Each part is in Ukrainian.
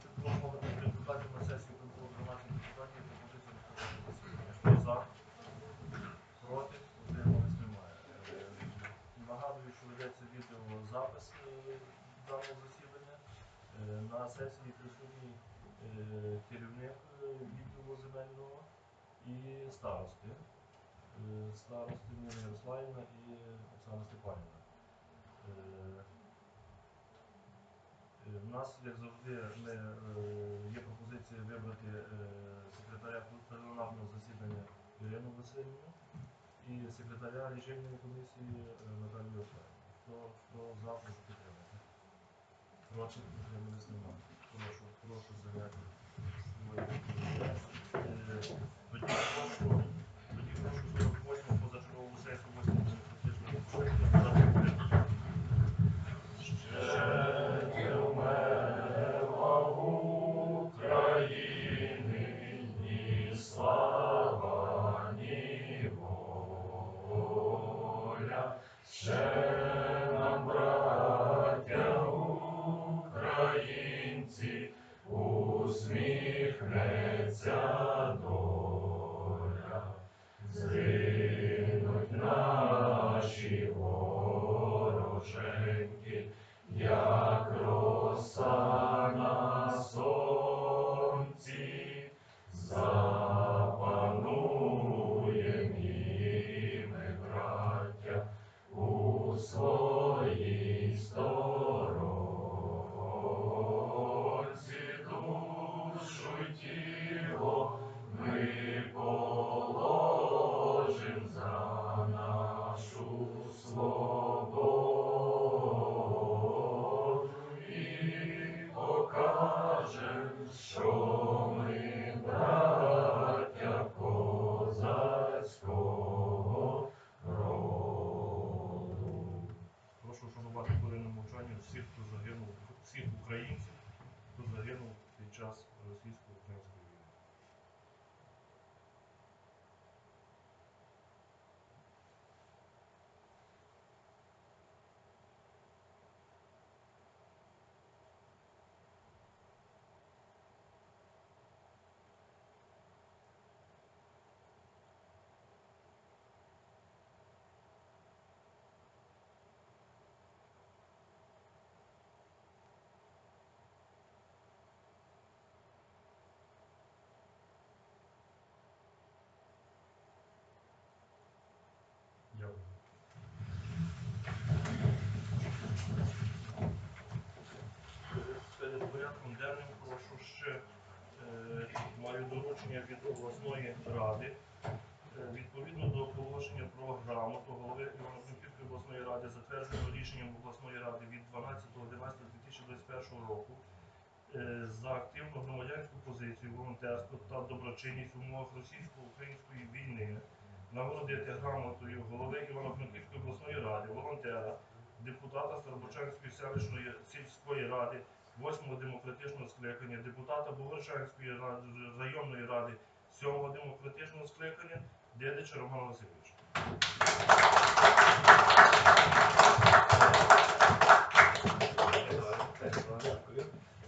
22 депутатів на сесію контролю 12 депутатів пропозиція розпочати засідання. Хто за? Проти? Утримались немає. Е, Нагадую, що ведеться відеозапис е, даного засідання. Е, На сесії присутній керівник відділу земельного і старости. Е, Старости Ніна і Оксана Степанівна. У нас, як завжди, ми, е, є пропозиція вибрати е, секретаря пленарного засідання Ірину Васильівну і секретаря рішильної комісії е, Наталію Останівну. Хто, хто за, прошу підтримати. Проти підтримались. Прошу, прошу зайняти свої. Е, Тоді прошу, тоді прошу Share. Порядком денним прошу ще е, маю доручення від обласної ради. Е, Відповідно до оголошення про грамоту голови Івано-Франківської обласної ради, затвердженого рішенням обласної ради від 12.11.2021 року е, за активну громадянську позицію, волонтерство та доброчинність в умовах російсько-української війни нагородити грамотою голови Івано-Франківської обласної ради, волонтера, депутата Старобочанської селищної сільської ради, 8-го демократичного скликання, депутата Богорчанської районної ради, 7-го демократичного скликання, Дедича Романа Васильовича.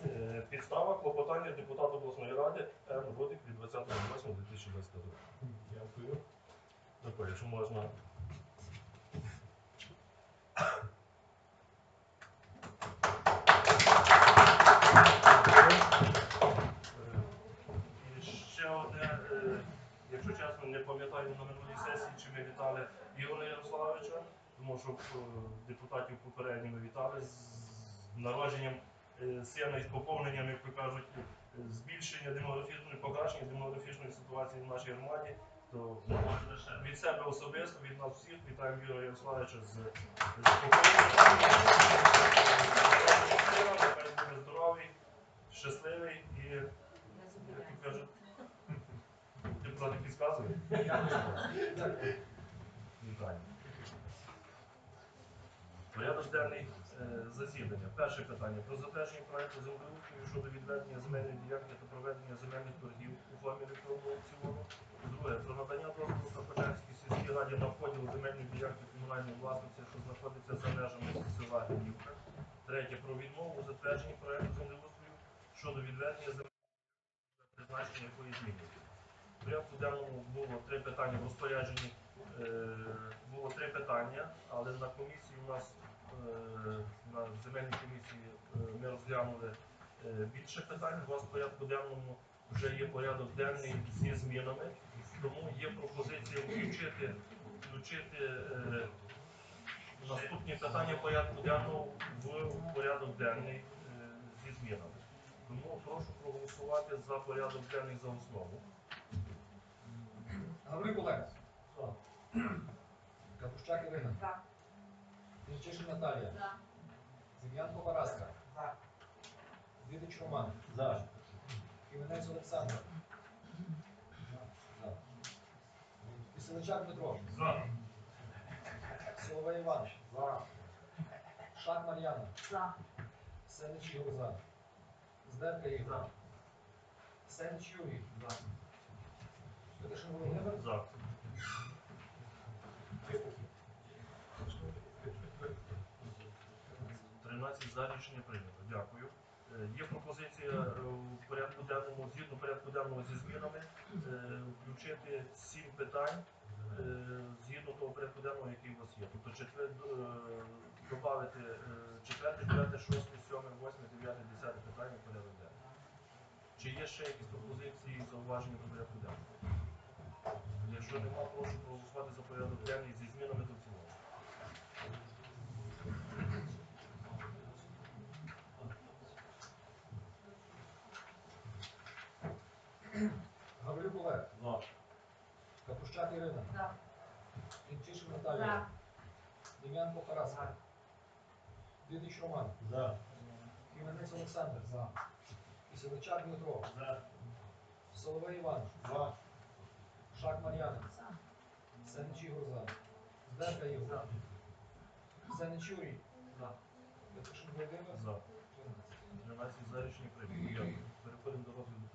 Е, Підстава клопотання депутата обласної ради М. Рудик від 20.08.2022. Дякую. Такое, якщо можна. Е, І ще одне, е, якщо чесно, не пам'ятаю на минулій сесії, чи ми вітали Ігоря Ярославовича, тому що е, депутатів попередніми вітали з народженням е, сина і з поповненням, як то кажуть, е, збільшення демографічної покращення демографічної ситуації в нашій громаді. То ну, від себе особисто, від нас всіх, вітаємо Ігоря Ярославовича з, з поповненням. Нехай буде здоровий, щасливий і, як то кажуть, депутати підказують. Вітання. Денний е, засідання. Перше питання про затвердження проекту землеустрою щодо відведення земельної ділянки та проведення земельних торгів у формі електронного аукціону. Друге, про надання дозволу Карпачанській сільській раді на поділ земельної ділянки комунальної власності, що знаходиться за межами села Гнівка. Третє, про відмову у затвердженні проекту землеустрою щодо відведення земель призначення якої змінюється. В порядку денному було три питання в розпорядженні. е, Було три питання, але на комісії у нас на земельній комісії е, ми розглянули е, більше питань. У вас в порядку денному вже є порядок денний зі змінами, тому є пропозиція включити, включити е, наступні питання порядку денного в порядок денний е, зі змінами. Тому прошу проголосувати за порядок денний за основу. Гаврилюк Олег. Капущак Ірина. За. Киричишин Наталія. За. Параска. За. Дидич Роман. За. Кименець Олександр. За. Киселичак Дмитро. За. Соловей Іван. За. Шак Мар'яна. За. Сенич Ігор за. Здерка Ігор. Сенич Юрій. За. Федишин Володимир. За. 13 за рішення прийнято. Дякую. Е, Є пропозиція е, в порядку денному, згідно порядку денного зі змінами, е, включити сім питань згідно того порядку денного, який у вас є. Тобто додати четверте, дев'яте, шосте, сьоме, восьме, дев'яте, десяте питання в порядок денний. Чи є ще якісь пропозиції і зауваження до порядку денного? Якщо нема, прошу проголосувати за порядок денний зі змінами до цілого. Гаврилюк Олег. За. Капущак Ірина. За. За. Наталія. Дем'янко Параска. Дидич Роман. За. Кименець Олександр. За. Киселичак Дмитро. За. Соловей Іван. За. Шак Мар'яна. За. Сенич Ігор за. Здерка Ігор. Сенич Юрій. За. Петришин Володимир. За. 13 за рішення прийнято. Дякую. Переходимо до розгляду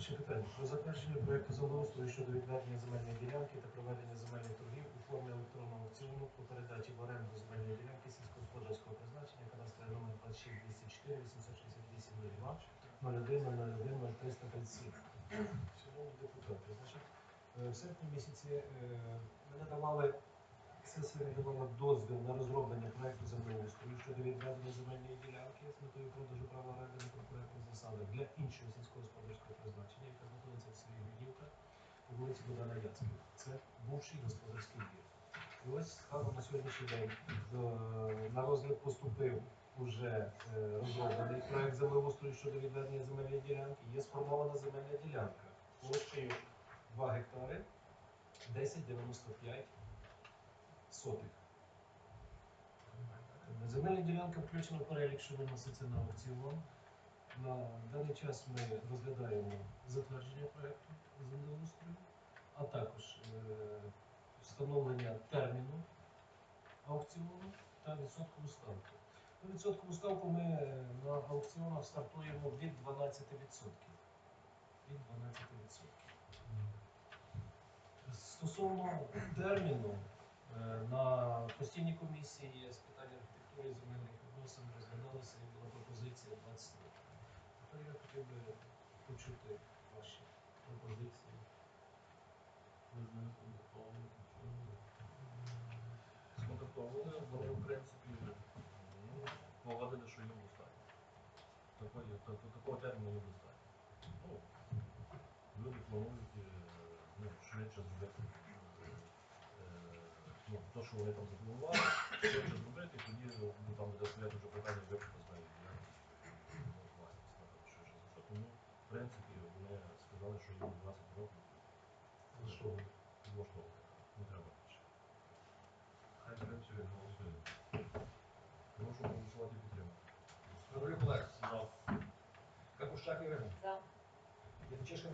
Перше питання про затвердження проекту землеустрою щодо відведення земельної ділянки та проведення земельних торгів у формі електронного аукціону по передачі в оренду земельної ділянки сільськогосподарського призначення кадастровий номер 26 204 868 02 01 01 0337. Шановні депутати, значить, е, в серпні місяці е, ми надавали сесія надавала дозвіл на розроблення проекту землеустрою щодо відведення земельної ділянки з метою продажу права оренди на конкурентних засадах для іншого сільськогосподарського призначення, яка знаходиться в селі Гудівка по вулиці Богдана Яцького. Це бувший господарський двір. І ось станом на сьогоднішній день на розгляд поступив уже е, розроблений проект землеустрою щодо відведення земельної ділянки. Є сформована земельна ділянка площею 2 гектари 1095 сотих. Земельна ділянка включена в перелік, що виноситься на аукціон. На даний час ми розглядаємо затвердження проєкту землеустрою, а також е, встановлення терміну аукціону та відсоткову ставку. Ну, відсоткову ставку ми е, на аукціонах стартуємо від 12%. Від 12%. Стосовно терміну, на постійній комісії з питань архітектури земельних відносин розглядалася і була пропозиція 20 років. Тепер я хотів би почути ваші пропозиції. Сконтактовували, вони, в принципі, погодили, що їм достатньо. Такої, та- та- такого терміну не достатньо. Ну, люди планують е, ну, швидше зробити е, ну, те, що вони там запланували, швидше зробити, і тоді ну, там буде стояти вже питання випуску з неї діяльності, ну, власність, напевно, швидше за все. Тому, в принципі, вони сказали, що їм 20 років Влаштовує. влаштовувати. Не треба більше. Хай працює, голосує. Прошу проголосувати і підтримати. Гаврилюк Олег. За. Капущак Ірина. За. Киричишин